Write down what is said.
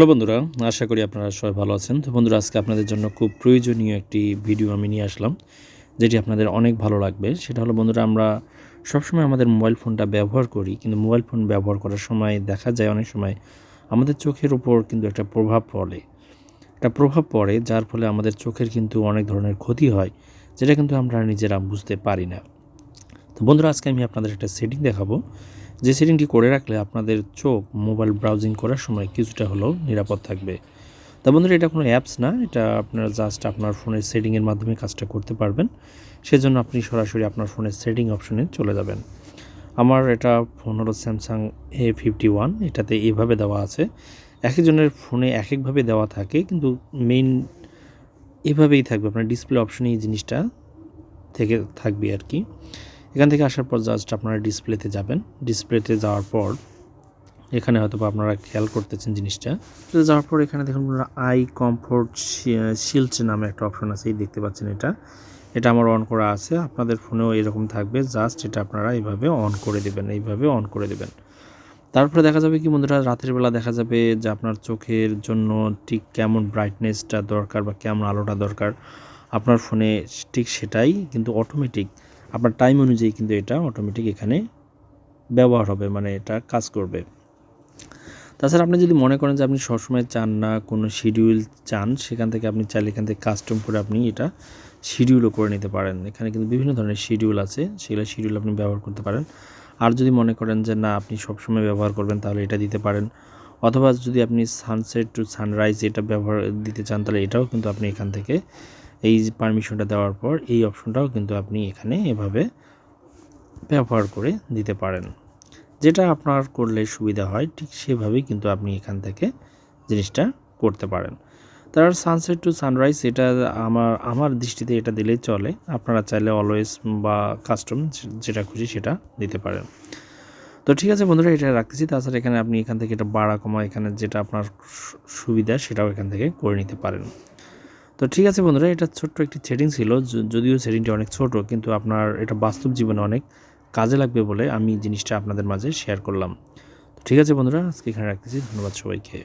Hello বন্ধুরা, আশা করি আপনারা সবাই ভালো আছেন। তো বন্ধুরা, আজকে আপনাদের জন্য খুব প্রয়োজনীয় একটি ভিডিও আমি নিয়ে আসলাম, যেটি আপনাদের অনেক ভালো লাগবে। সেটা হলো বন্ধুরা, আমরা সবসময় আমাদের মোবাইল ফোনটা ব্যবহার করি, কিন্তু মোবাইল ফোন ব্যবহার করার সময় দেখা যায় অনেক সময় আমাদের চোখের উপর কিন্তু একটা প্রভাব পড়ে। একটা প্রভাব পড়ে, যার ফলে আমাদের চোখের কিন্তু অনেক ধরনের ক্ষতি হয়, যেটা কিন্তু আমরা নিজেরা বুঝতে পারি না। তো বন্ধুরা, আজকে আমি আপনাদের একটা সেটিং দেখাবো যে সেটিংটি করে রাখলে আপনাদের চোখ মোবাইল ব্রাউজিং করার সময় কিছুটা হলেও নিরাপদ থাকবে। তা বন্ধুরা, এটা কোনো অ্যাপস না, এটা আপনারা জাস্ট আপনার ফোনের সেটিংয়ের মাধ্যমে কাজটা করতে পারবেন। সেজন্য আপনি সরাসরি আপনার ফোনের সেটিং অপশনে চলে যাবেন। আমার এটা ফোন হলো স্যামসাং এ ফিফটি ওয়ান এটাতে এভাবে দেওয়া আছে। এক একজনের ফোনে এক একভাবে দেওয়া থাকে, কিন্তু মেইন এভাবেই থাকবে। আপনার ডিসপ্লে অপশনে এই জিনিসটা থেকে থাকবে আর কি। এখান থেকে আসার পর জাস্ট আপনারা ডিসপ্লেতে যাবেন। ডিসপ্লেতে যাওয়ার পর এখানে হয়তো আপনারা খেয়াল করতেছেন জিনিসটা। যাওয়ার পর এখানে দেখুন আপনারা আই কমফোর্ট শিল্ড নামে একটা অপশন আছে, এই দেখতে পাচ্ছেন এটা। এটা আমার অন করা আছে, আপনাদের ফোনেও এরকম থাকবে জাস্ট এটা আপনারা এইভাবে অন করে দেবেন, এইভাবে অন করে দেবেন। তারপরে দেখা যাবে কি বন্ধুরা, রাতের বেলা দেখা যাবে যে আপনার চোখের জন্য ঠিক কেমন ব্রাইটনেসটা দরকার বা কেমন আলোটা দরকার। আপনার ফোনে ঠিক সেটাই, কিন্তু অটোমেটিক আপনার টাইম অনুযায়ী কিন্তু এটা অটোমেটিক এখানে ব্যবহার হবে মানে এটা কাজ করবে। তাছাড়া আপনি যদি মনে করেন যে আপনি সবসময় চান না কোনো শিডিউল চান, সেখান থেকে আপনি চাইলে এখান থেকে কাস্টম করে আপনি এটা শিডিউলও করে নিতে পারেন। এখানে কিন্তু বিভিন্ন ধরনের শিডিউল আছে, সেগুলো শিডিউল আপনি ব্যবহার করতে পারেন। আর যদি মনে করেন যে না, আপনি সবসময় ব্যবহার করবেন, তাহলে এটা দিতে পারেন। অথবা যদি আপনি সানসেট টু সানরাইজ এটা ব্যবহার, দিতে চান, তাহলে এটাও কিন্তু আপনি এখান থেকে এই পারমিশনটা দেওয়ার পর এই অপশনটাও কিন্তু আপনি এখানে এভাবে ব্যবহার করে দিতে পারেন। যেটা আপনার করলে সুবিধা হয়, ঠিক সেভাবেই কিন্তু আপনি এখান থেকে জিনিসটা করতে পারেন। তার সানসেট টু সানরাইজ এটা আমার আমার দৃষ্টিতে এটা দিলেই চলে। আপনারা চাইলে অলওয়েজ বা কাস্টম যেটা খুশি সেটা দিতে পারেন। তো ঠিক আছে বন্ধুরা, এটা রাখতেছি। তাছাড়া এখানে আপনি এখান থেকে এটা বাড়া কমা, এখানে যেটা আপনার সুবিধা সেটাও এখান থেকে করে নিতে পারেন। তো ঠিক আছে বন্ধুরা, এটা ছোট্ট একটি সেটিং ছিল যদিও সেটিংটি অনেক ছোট, কিন্তু আপনার এটা বাস্তব জীবনে অনেক কাজে লাগবে বলে আমি জিনিসটা আপনাদের মাঝে শেয়ার করলাম। তো ঠিক আছে বন্ধুরা, আজকে এখানে রাখতেছি, ধন্যবাদ সবাইকে।